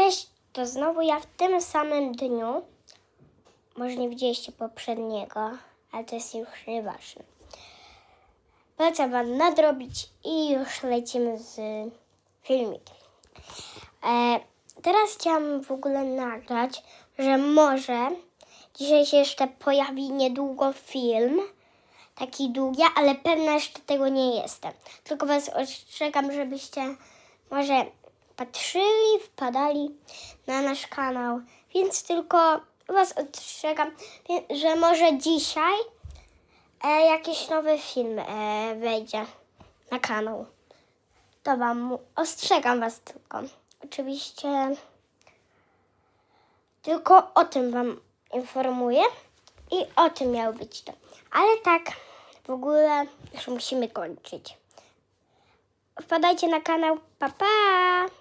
Cześć, to znowu ja w tym samym dniu. Może nie widzieliście poprzedniego, ale to jest już nieważne. Polecam Wam nadrobić i już lecimy z filmikiem. E, teraz chciałam w ogóle nagrać, że może dzisiaj się jeszcze pojawi niedługo film. Taki długi, ale pewna jeszcze tego nie jestem. Tylko Was ostrzegam, żebyście może patrzyli, wpadali na nasz kanał. Więc tylko Was ostrzegam, że może dzisiaj e, jakiś nowy film e, wejdzie na kanał. To Wam ostrzegam Was tylko. Oczywiście tylko o tym Wam informuję i o tym miał być to. Ale tak w ogóle już musimy kończyć. Wpadajcie na kanał. Pa pa!